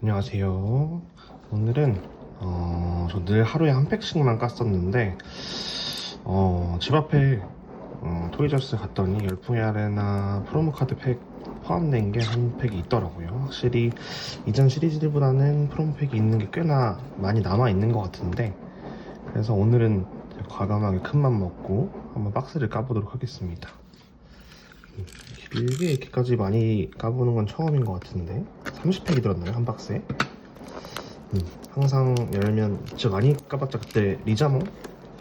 안녕하세요. 오늘은 어, 저 늘 하루에 한 팩씩만 깠었는데 어, 집 앞에 어, 토이저스 갔더니 열풍의 아레나 프로모 카드 팩 포함된 게 한 팩이 있더라고요. 확실히 이전 시리즈들보다는 프로모 팩이 있는 게 꽤나 많이 남아 있는 것 같은데 그래서 오늘은 과감하게 큰맘 먹고 한번 박스를 까보도록 하겠습니다. 음, 길게 이렇게까지 많이 까보는 건 처음인 것 같은데. 30팩이 들었나요? 한 박스에? 음, 항상 열면 진짜 많이 까봤자 그때 리자몽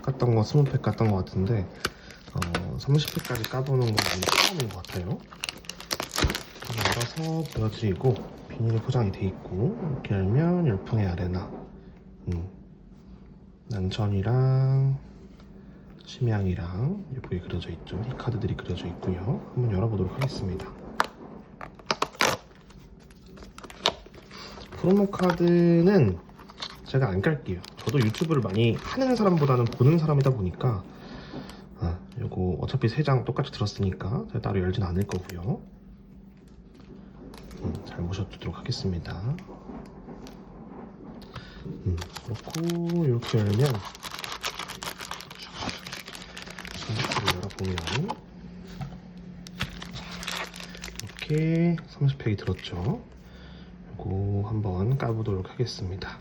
깠던 거 20팩 깠던 것 같은데 어, 30팩까지 까보는 건 처음인 것 같아요. 열어서 보여드리고 비닐에 포장이 돼 있고 이렇게 열면 열풍의 아레나. 음, 난천이랑 심양이랑 예쁘게 그려져 있죠 이 카드들이 그려져 있고요 한번 열어보도록 하겠습니다 프로모 카드는 제가 안 깔게요. 저도 유튜브를 많이 하는 사람보다는 보는 사람이다 보니까 아, 요거 어차피 세 장 똑같이 들었으니까 제가 따로 열진 않을 거고요. 음, 잘 모셔두도록 하겠습니다. 음, 그렇고 이렇게 열면 이렇게 열어 보면 이렇게 30팩이 들었죠. 요거 한번 까보도록 하겠습니다.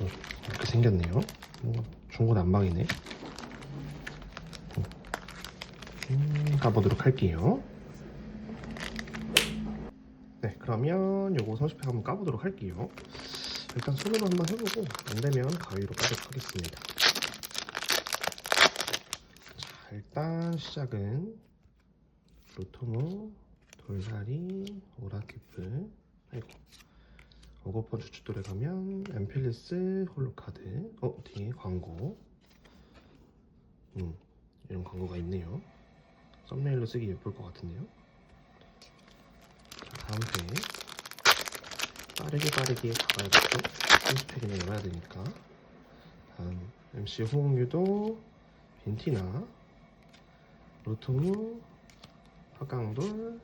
어, 이렇게 생겼네요. 뭔가 중고 난방이네. 음, 까보도록 할게요. 네, 그러면 요거 30팩 한번 까보도록 할게요. 일단 손으로 한번 해보고 안 되면 가위로 까도록 하겠습니다. 자, 일단 시작은 로토모 돌사리, 오라키프, 아이고. 오거폰 주춧돌에 가면 엠필리스 홀로카드. 어 뒤에 광고. 음 이런 광고가 있네요. 썸네일로 쓰기 예쁠 것 같은데요. 자 다음 팩 빠르게 빠르게 가봐야겠죠? 30팩이나 열어야 되니까. 다음 MC 호응유도 빈티나 로토무 화강돌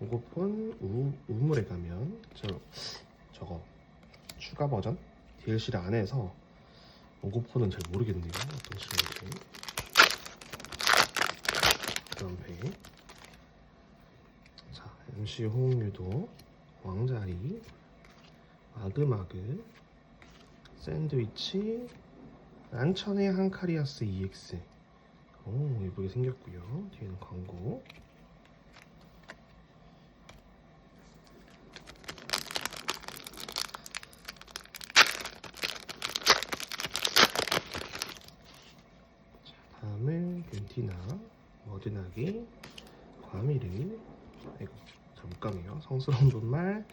오고폰 우, 우물에 가면 저 저거 추가 버전? DLC를 안 해서 오고폰은 잘 모르겠네요. 어떤 식인지. 그다음 페이 자 MC 호응유도 왕자리 마그마그 샌드위치 란천의 한카리아스 EX 오 예쁘게 생겼고요. 뒤에는 광고. 다음에 벤티나 머드나기 과미리 아이고 가네요. 성스러운 존말.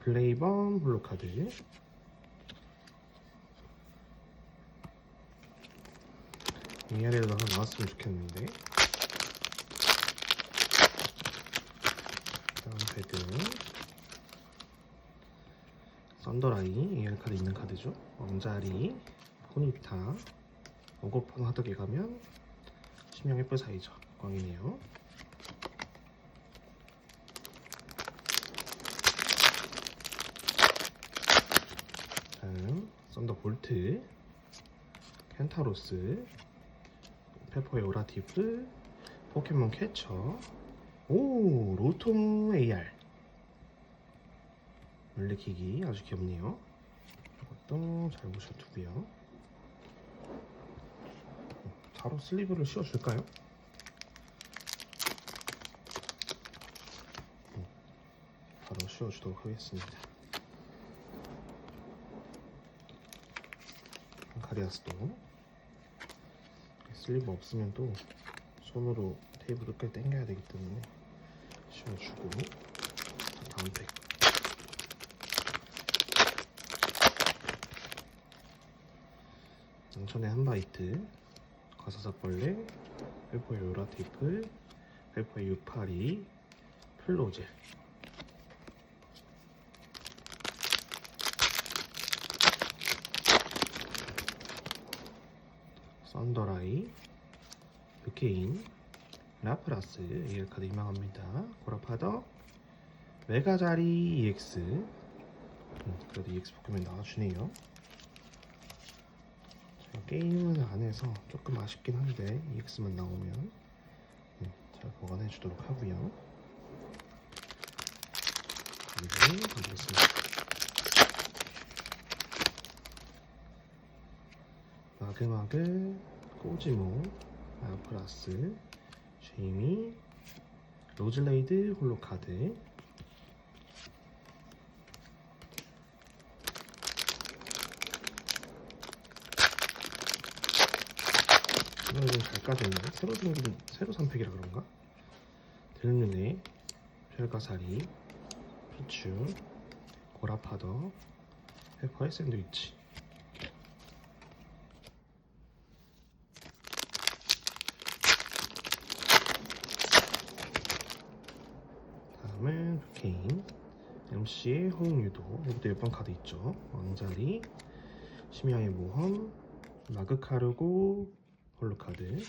블레이번 블루카드 AR에도 하나 나왔으면 좋겠는데. 다음 패드. 썬더라이 AR 카드 있는 카드죠? 왕자리 포니타. 오거폰 하덕에 가면 심형 예쁜 사이죠 꽝이네요. 다음 썬더볼트. 켄타로스 페퍼의 오라티프 포켓몬 캐쳐 오 로톰 AR 물리키기 아주 귀엽네요 이것도 잘 보셔두고요 바로 슬리브를 씌워줄까요? 음, 바로 씌워주도록 하겠습니다. 카리아스도 슬리브 없으면 또 손으로 테이블 끝까지 당겨야 되기 때문에 씌워주고 자, 다음 팩. 양천의 한바이트 가사삭벌레, 펠포의 요라테이프, 펠포의 유파리, 플로젤 썬더라이, 뷰케인, 라프라스 AR 카드 희망합니다. 고라파더, 메가자리 EX 음, 그래도 EX 포켓몬 나와주네요. 제가 게임은 안 해서 조금 아쉽긴 한데 EX만 나오면 음, 잘 보관해 주도록 하고요. 그리고 던지겠습니다 마그마그 꼬지모 아플라스 제이미 로즐레이드 홀로카드. 이거 좀잘 까졌네 새로 생긴 새로 선팩이라 그런가? 들눈에 별가사리 피추 고라파더 페퍼의 샌드위치 다음은 부케인 MC의 호응유도. 여기도 몇번 카드 있죠? 왕자리 심야의 모험 마그카르고 홀로카드.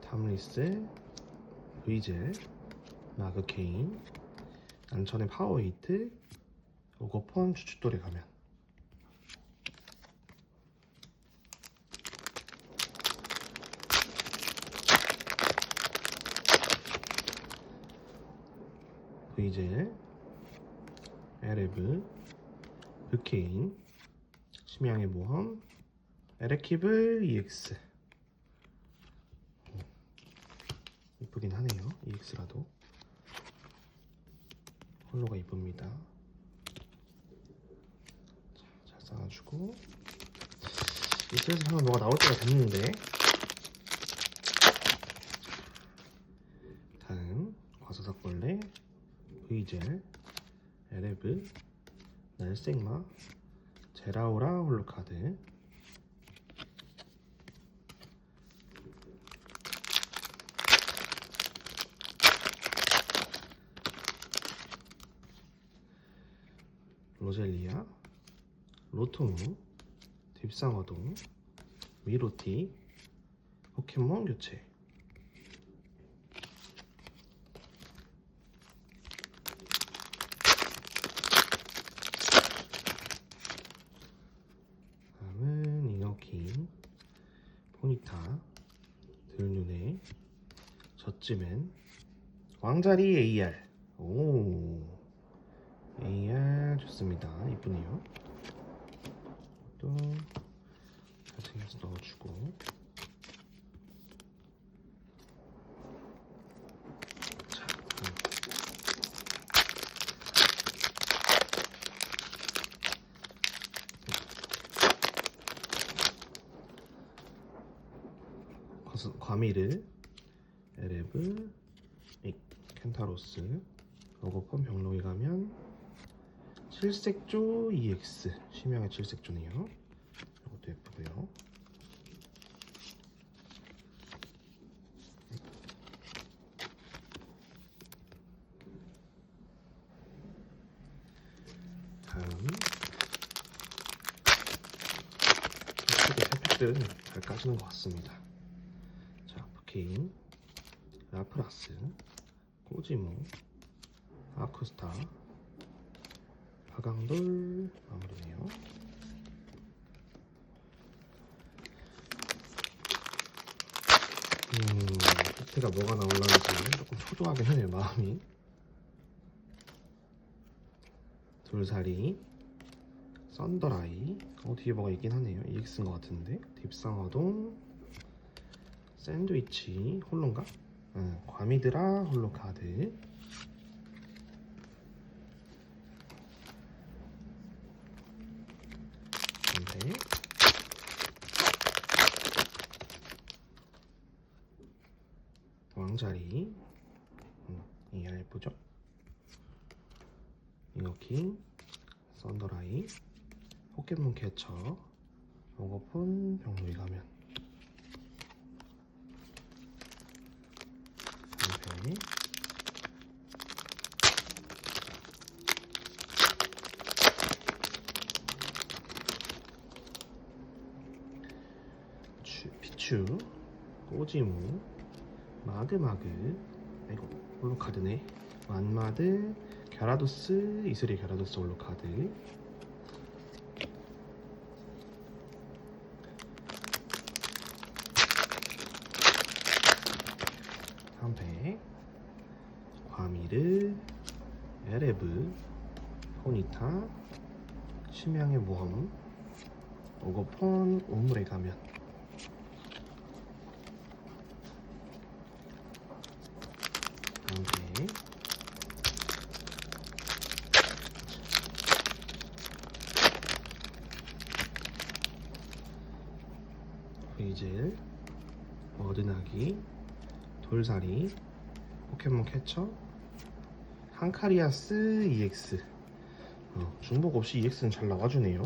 탐리스 브이젤 마그케인 안천의 파워히트 오거펀 추추돌에 가면. 브이젤 에레브 브케인 심양의 모험 에레키블 EX 음, 이쁘긴 하네요 EX라도 홀로가 이쁩니다 자, 잘 쌓아 주고 이쪽에서 하면 뭐가 나올 때가 됐는데. 다음 과소삭벌레 브이젤 에레브 날생마 제라오라 홀로카드. 로젤리아 로토무 딥상어동 미로티 포켓몬 교체. 다음은 이너킹 포니타 들눈에 젖지맨 왕자리 AR 오 AR 좋습니다. 이쁘네요 또 잘생겨서 넣어주고. 자 거스- 과미르 에레브 이 켄타로스 로고폰 병로에 가면 칠색조 EX 심양의 칠색조네요. 이것도 예쁘고요. 다음. 이쪽에 탭팩들은 잘 까지는 것 같습니다. 자 부케인 라프라스 꼬지모 아쿠스타 화강돌 마무리네요. 음, 끝에가 뭐가 나올라는지 조금 초조하긴 하네요, 마음이. 돌사리, 썬더라이, 어, 뒤에 뭐가 있긴 하네요. EX인 것 같은데. 딥상어동, 샌드위치, 홀로인가? 응, 과미드라 홀로카드. 자리. 음, 얇보죠? 이어 킹, 썬더라이 포켓몬 캐쳐 로고폰 병로이 가면. 상편이 피추 꼬지무. 마그마그, 아이고 홀로 카드네. 만마드, 갸라도스, 이슬이 갸라도스 홀로 카드. 한패, 과미르, 에레브, 포니타, 심양의 모험, 오거폰, 우물의 가면. 한패, 브이젤, 머드나기, 돌사리, 포켓몬 캐쳐, 한카리아스 EX. 어, 중복 없이 EX는 잘 나와주네요.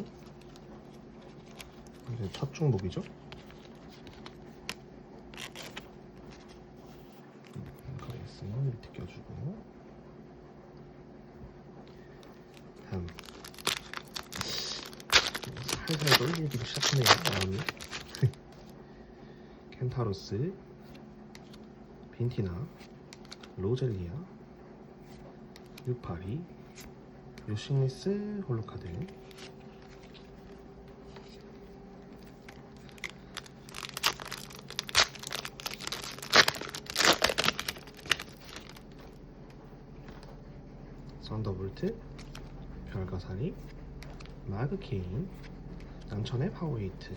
이제 첫 중복이죠? 한카리아스는 밑에 껴주고. 다음. 살살 떨리기 시작하네요, 마음이. 켄타로스, 빈티나, 로젤리아, 유파리, 요싱리스 홀로카드 썬더볼트, 별가사리, 마그케인, 남천의 파워에이트,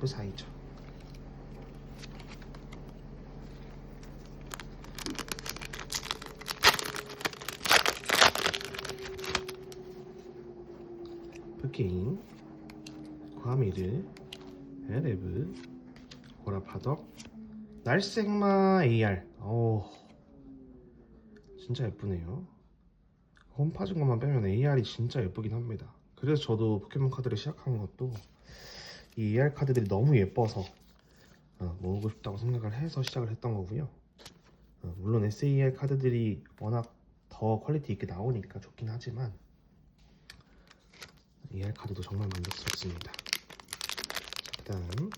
부사이죠. 프케인, 과미르, 에레브, 고라파덕, 날생마 AR. 오, 진짜 예쁘네요. 홈 파진 것만 빼면 AR이 진짜 예쁘긴 합니다. 그래서 저도 포켓몬 카드를 시작한 것도 이 AR 카드들이 너무 예뻐서 어, 모으고 싶다고 생각을 해서 시작을 했던 거고요. 어, 물론 SAR 카드들이 워낙 더 퀄리티 있게 나오니까 좋긴 하지만 AR 카드도 정말 만족스럽습니다. 그 다음.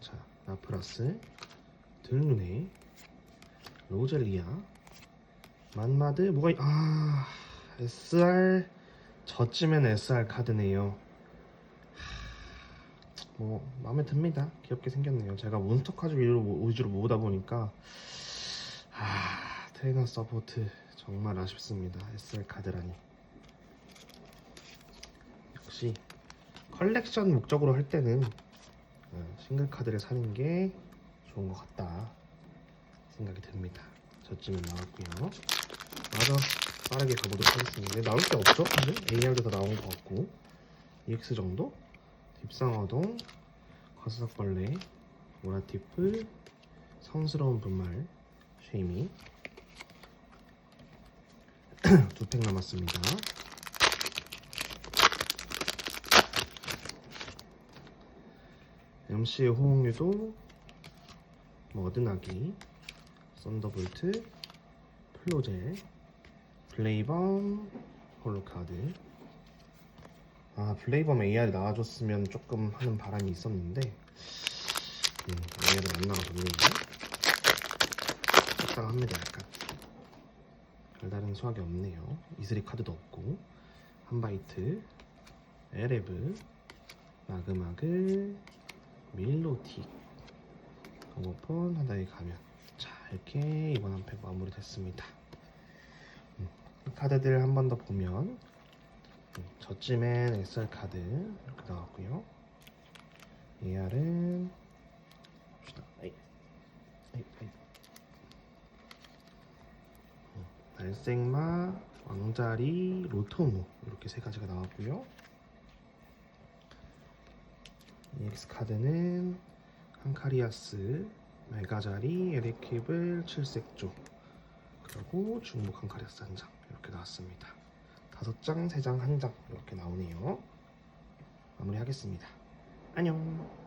자 나플러스. 들눈에. 로젤리아. 만마드. 뭐가 있... 아 SR 저쯤엔 SR 카드네요. 하, 뭐 마음에 듭니다. 귀엽게 생겼네요. 제가 몬스터 카드 위주로 모으다 보니까 아 트레이너 서포트 정말 아쉽습니다. SR 카드라니. 역시 컬렉션 목적으로 할 때는 어, 싱글 카드를 사는 게 좋은 것 같다. 생각이 듭니다. 저쯤은 나왔고요. 맞아 빠르게 가보도록 하겠습니다. 나올 게 없죠? 근데 AR도 다 나온 것 같고. EX 정도? 딥상어동 거스석벌레 오라티프 성스러운 분말 쉐이미 두 팩 남았습니다. MC의 호응유도 머드나기 썬더볼트 플로젤 블레이범 홀로카드. 아 블레이범 AR이 나와줬으면 조금 하는 바람이 있었는데 음, AR은 안 나와줬네요 속상합니다 약간 별다른 수확이 없네요. 이슬이 카드도 없고. 한바이트. 에레브. 마그마그. 밀로틱 강호폰 하나의 가면 자 이렇게 이번 한 팩 마무리 됐습니다. 음, 이 카드들 한 번 더 보면 음, 저쯤엔 SR 카드 이렇게 나왔고요. AR은 봅시다. 아이, 아이, 아이. 음, 날생마 왕자리 로토무 이렇게 세 가지가 나왔고요 EX 카드는 한카리아스, 메가자리, 에레키블, 칠색조 그리고 중복 한카리아스 한 장 이렇게 나왔습니다. 다섯 장, 세 장, 한 장 이렇게 나오네요. 마무리하겠습니다. 안녕.